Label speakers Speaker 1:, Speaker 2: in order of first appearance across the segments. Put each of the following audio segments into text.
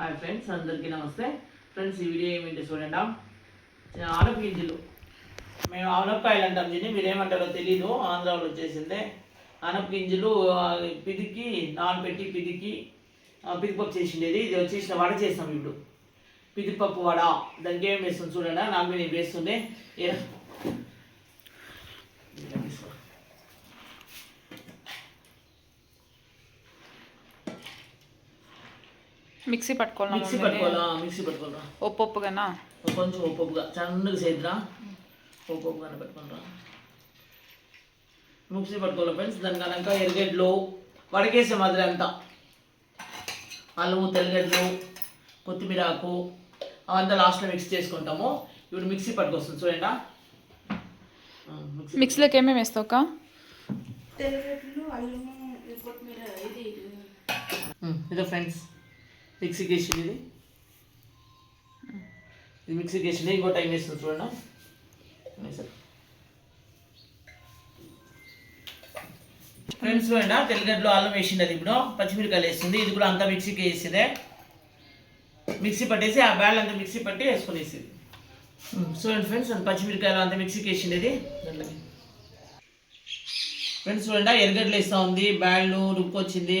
Speaker 1: Hi friends అందరికీ నమస్తే. Friends ఈ వీడియో ఏమిటి చూడండి. ఆనప గింజలు మేము ఆనపకాయలు అంటాం దీన్ని మీరేమంటారో తెలీదు. ఆంధ్రాలో వచ్చేసిందే. ఆనప గింజలు పిదికి నానబెట్టి పిదికి పిదిపప్పు చేసిండేది. ఇది వచ్చేసిన వడ చేస్తాం ఇప్పుడు. పిదిపప్పు వడ. దానికి ఏం వేస్తుంది చూడండి. నాకు నేను వేస్తుండే
Speaker 2: మిక్సీ పట్టుకోవాలి
Speaker 1: మిక్సీ పట్టుకోవాలా? మిక్సీ పట్టుకోవాలా?
Speaker 2: ఒప్పొప్పుగానా?
Speaker 1: కొంచెం ఒప్పుగా సన్నగా చేద్దా ఒప్పుగా పెట్టుకుంటా. మిక్సీ పట్టుకోవాలి ఫ్రెండ్స్ దాని కనుక ఎరగడ్లు వడకేసే మాదిరి అంతా. అల్లము తెల్లగడ్డలు కొత్తిమీర ఆకు అవంతా లాస్ట్లో మిక్స్ చేసుకుంటాము. ఇప్పుడు మిక్సీ పట్టుకొస్తుంది చూడండి.
Speaker 2: మిక్సీలోకి ఏమేమి వేస్తావు అక్క?
Speaker 3: తెల్లగడ్డలు అల్లము కొత్తిమీర ఇది
Speaker 1: ఉమ్, ఇదో ఫ్రెండ్స్ మిక్సీకి వేసింది ఇది. ఇది మిక్సీకి వేసింది ఇంకో టైం వేస్తుంది చూడండి. వేసారు ఫ్రెండ్స్ చూడండి తెల్లగడ్డలో అల్లం వేసింది అది ఇప్పుడు. పచ్చిమిరకాయలు వేస్తుంది. ఇది కూడా అంతా మిక్సీకి వేసేదే. మిక్సీ పట్టేసి ఆ బ్యాల్ అంతా మిక్సీ పట్టి వేసుకునేసేది ఉమ్, చూడండి ఫ్రెండ్స్ అంత పచ్చిమిరకాయలు అంతా మిక్సీకి వేసింది ఇది. దాంట్లోకి. ఫ్రెండ్స్ చూడండి ఎరగడ్డలు వేస్తూ ఉంది. బ్యాళ్ళు రుక్కొచ్చింది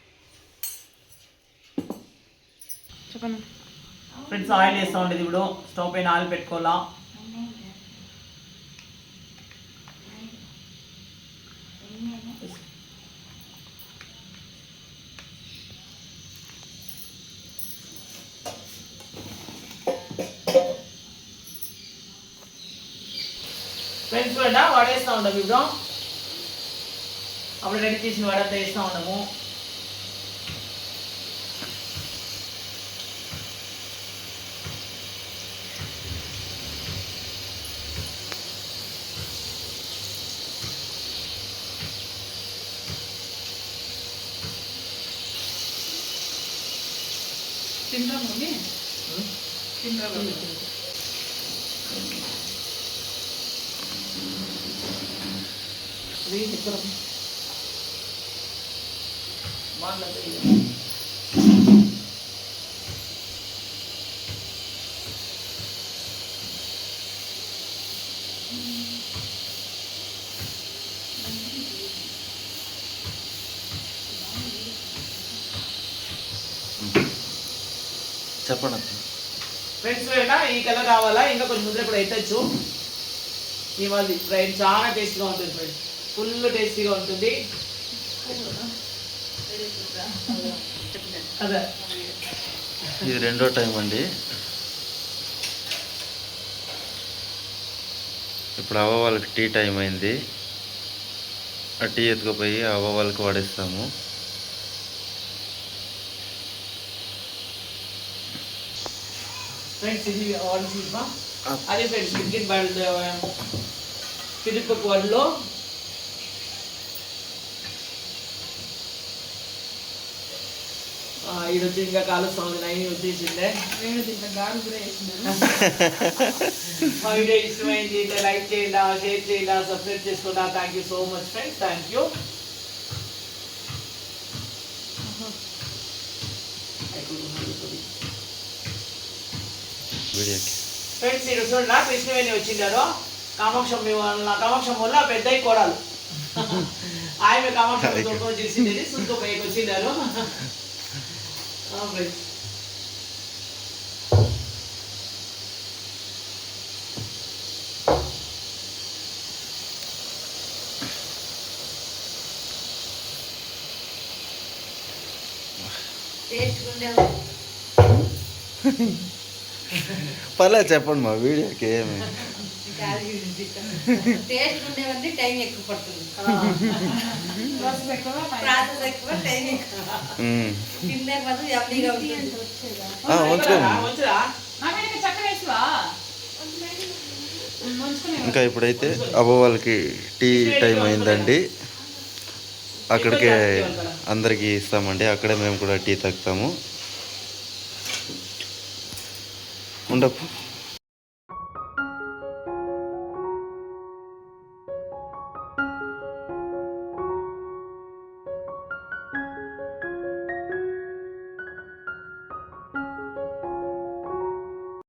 Speaker 1: ఫ్రెండ్స్ ఆయిల్ వేస్తూ ఉండేది ఇప్పుడు. స్టవ్ పైన ఆయిల్ పెట్టుకోవాలా? ఫ్రెండ్స్ వడ వడేస్తూ ఉంటాం ఇప్పుడు. అప్పుడు రెడీ చేసిన వడంతా వేస్తూ ఉన్నాము.
Speaker 2: తింటా. మమ్మీ తింటా
Speaker 1: Read
Speaker 4: చెప్పండి
Speaker 1: ఫ్రెండ్స్ వేట ఈ కలర్ రావాలా? ఇంకా కొంచెం ముద్ర కూడా ఎత్తచ్చు. ఈ మళ్ళీ ఫ్రెండ్ చాలా టేస్టీగా ఉంటుంది ఫ్రెండ్స్ ఫుల్ టేస్టీగా ఉంటుంది.
Speaker 4: ఇది రెండో టైం అండి. ఇప్పుడు అవ్వ వాళ్ళకి టీ టైం అయింది. ఆ టీ ఎత్తుకుపోయి అవ్వ వాళ్ళకి వడిస్తాము.
Speaker 1: ఫ్రెండ్స్ ఇది ఆర్డర్ తీసుమా అదే ఫ్రెండ్స్ క్రికెట్ బాల్ పిలుపు వడ్లో ఇది వచ్చి ఇంకా కాలుస్తాం ఉంది నైన్ వచ్చేసిందే
Speaker 3: నేను దీంట్లో గారు కూడా వేసినాను
Speaker 1: మా వీడియో ఇష్టమైంది లైక్ చేయండి షేర్ చేయండి సబ్స్క్రైబ్ చేసుకోండి thank you so much friends thank you
Speaker 4: వీడియోకి
Speaker 1: ఫ్రెండ్స్ ఈ చూడండి కృష్ణవేణి వచ్చిండారు కామాక్షం వల్ల కామాక్షం వల్ల పెద్ద కోడలు ఆమె కామాక్షం దుఃఖం చేసింది సుంతో పైకి వచ్చిండారు ఫ్రెండ్స్
Speaker 3: టేస్ట్ ఉండేవా
Speaker 4: పర్లేదు చెప్పండి మా వీడియోకి ఏమి
Speaker 3: టేస్ట్ ఉండేవన్నీ టైం ఎక్కువ పడుతుంది.
Speaker 2: ప్రాసెస్ ఎక్కువ
Speaker 3: టైం ఎక్కువ.
Speaker 4: ఇంకా ఇప్పుడైతే అవ్వ వాళ్ళకి టీ టైం అయిందండి. అక్కడికే అందరికీ ఇస్తామండి. అక్కడే మేము కూడా టీ తాగుతాము. ఉండప్పు